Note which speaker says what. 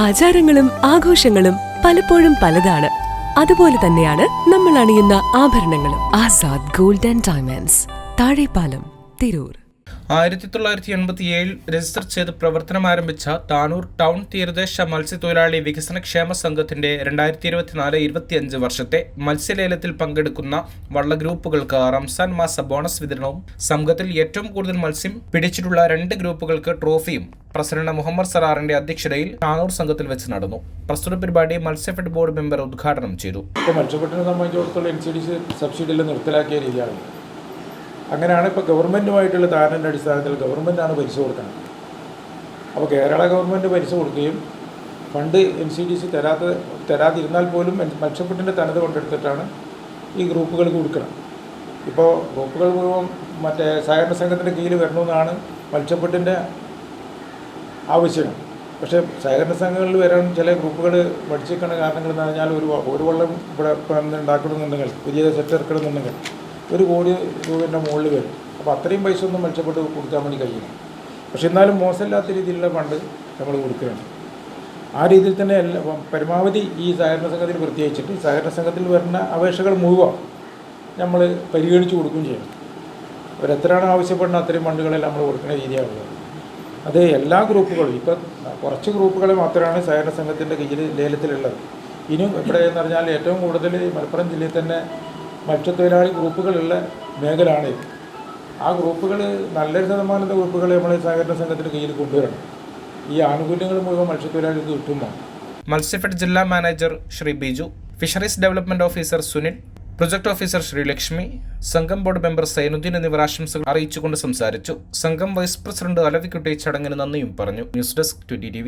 Speaker 1: ആചാരങ്ങളും ആഘോഷങ്ങളും പലപ്പോഴും പലതാണ്. അതുപോലെ തന്നെയാണ് നമ്മൾ അണിയുന്ന ആഭരണങ്ങളും. Azad gold and diamonds Thazhepalam Tirur.
Speaker 2: ആയിരത്തി തൊള്ളായിരത്തി എൺപത്തി ഏഴിൽ രജിസ്റ്റർ ചെയ്ത് പ്രവർത്തനം ആരംഭിച്ച താനൂർ ടൗൺ തീരദേശ മത്സ്യത്തൊഴിലാളി വികസന ക്ഷേമ സംഘത്തിന്റെ രണ്ടായിരത്തി ഇരുപത്തിനാല് ഇരുപത്തിയഞ്ച് വർഷത്തെ മത്സ്യലേലത്തിൽ പങ്കെടുക്കുന്ന വള്ള ഗ്രൂപ്പുകൾക്ക് റംസാൻ മാസ ബോണസ് വിതരണവും സംഘത്തിൽ ഏറ്റവും കൂടുതൽ മത്സ്യം പിടിച്ചിട്ടുള്ള രണ്ട് ഗ്രൂപ്പുകൾക്ക് ട്രോഫിയും പ്രസിഡന്റ് മുഹമ്മദ് സറാറിന്റെ അധ്യക്ഷതയിൽ താനൂർ സംഘത്തിൽ വെച്ച് നടന്നു. പ്രസ്തുത പരിപാടി മത്സ്യഫെഡ് ബോർഡ് മെമ്പർ ഉദ്ഘാടനം ചെയ്തു.
Speaker 3: സംബന്ധിച്ചിടത്തോളം സബ്സിഡിയിൽ നിർത്തലാക്കിയ രീതിയാണ്. അങ്ങനെയാണ് ഇപ്പോൾ ഗവൺമെന്റുമായിട്ടുള്ള ധാരണയുടെ അടിസ്ഥാനത്തിൽ ഗവൺമെന്റാണ് പലിശ കൊടുക്കുന്നത്. അപ്പോൾ കേരള ഗവൺമെന്റ് പലിശ കൊടുക്കുകയും fund N C D C തരാത്ത തരാതിരുന്നാൽ പോലും മത്സ്യപ്പെട്ടിന്റെ തനത് കൊണ്ടെടുത്തിട്ടാണ് ഈ ഗ്രൂപ്പുകൾ കൊടുക്കണം ഇപ്പോൾ ഗ്രൂപ്പുകൾ മുഴുവൻ മറ്റേ സഹകരണ സംഘത്തിന്റെ കീഴിൽ വരണമെന്നാണ് മത്സ്യപ്പെട്ടിന്റെ ആവശ്യം. പക്ഷേ സഹകരണ സംഘങ്ങളിൽ വരാൻ ചില ഗ്രൂപ്പുകൾ പഠിച്ചിരിക്കുന്ന കാരണങ്ങൾ എന്ന് പറഞ്ഞാൽ ഒരു ഒരു വെള്ളം ഇവിടെ ഉണ്ടാക്കണമെന്നുണ്ടെങ്കിൽ പുതിയ സെറ്റ് ഇറക്കണമെന്നുണ്ടെങ്കിൽ ഒരു കോടി രൂപേന്റെ മുകളിൽ വരും. അപ്പോൾ അത്രയും പൈസ ഒന്നും മെച്ചപ്പെട്ട് കൊടുക്കാൻ വേണ്ടി കഴിയില്ല. പക്ഷെ എന്നാലും മോശമില്ലാത്ത രീതിയിലുള്ള ഫണ്ട് നമ്മൾ കൊടുക്കുകയാണ് ആ രീതിയിൽ തന്നെ എല്ലാ പരമാവധി ഈ സഹകരണ സംഘത്തിൽ പ്രത്യേകിച്ചിട്ട് സഹകരണ സംഘത്തിൽ വരുന്ന അപേക്ഷകൾ മുഴുവൻ നമ്മൾ പരിഗണിച്ച് കൊടുക്കുകയും ചെയ്യണം. അവരെത്രയാണ് ആവശ്യപ്പെടുന്ന അത്രയും ഫണ്ടുകളെല്ലാം നമ്മൾ കൊടുക്കുന്ന രീതിയാണുള്ളത് അത് എല്ലാ ഗ്രൂപ്പുകളും ഇപ്പം കുറച്ച് ഗ്രൂപ്പുകളെ മാത്രമാണ് സഹകരണ സംഘത്തിന്റെ കീഴിൽ ലേലത്തിലുള്ളത്. ഇനിയും എവിടെയെന്ന് പറഞ്ഞാൽ ഏറ്റവും കൂടുതൽ മലപ്പുറം ജില്ലയിൽ തന്നെ മത്സ്യത്തൊഴിലാളി ഗ്രൂപ്പുകളുള്ള മേഖലയാണ്. ആ ഗ്രൂപ്പുകൾ നല്ലൊരു ശതമാനത്തെ ഗ്രൂപ്പുകൾ നമ്മൾ സഹകരണ സംഘത്തിന്റെ കീഴിൽ കൊണ്ടുവരണം. ഈ ആനുകൂല്യങ്ങൾ മുഴുവൻ മത്സ്യത്തൊഴിലാളികൾക്ക് കിട്ടുമ്പോൾ
Speaker 2: മത്സ്യഫെഡ് ജില്ലാ manager Shri Biju fisheries development officer Sunil project officer Sreelakshmi സംഘം ബോർഡ് മെമ്പർ സൈനുദ്ദീൻ എന്നിവർ ആശംസകൾ അറിയിച്ചുകൊണ്ട് സംസാരിച്ചു. സംഘം വൈസ് പ്രസിഡന്റ് അലവിക്കുട്ടി ചടങ്ങിന് നന്ദിയും പറഞ്ഞു. News desk twenty T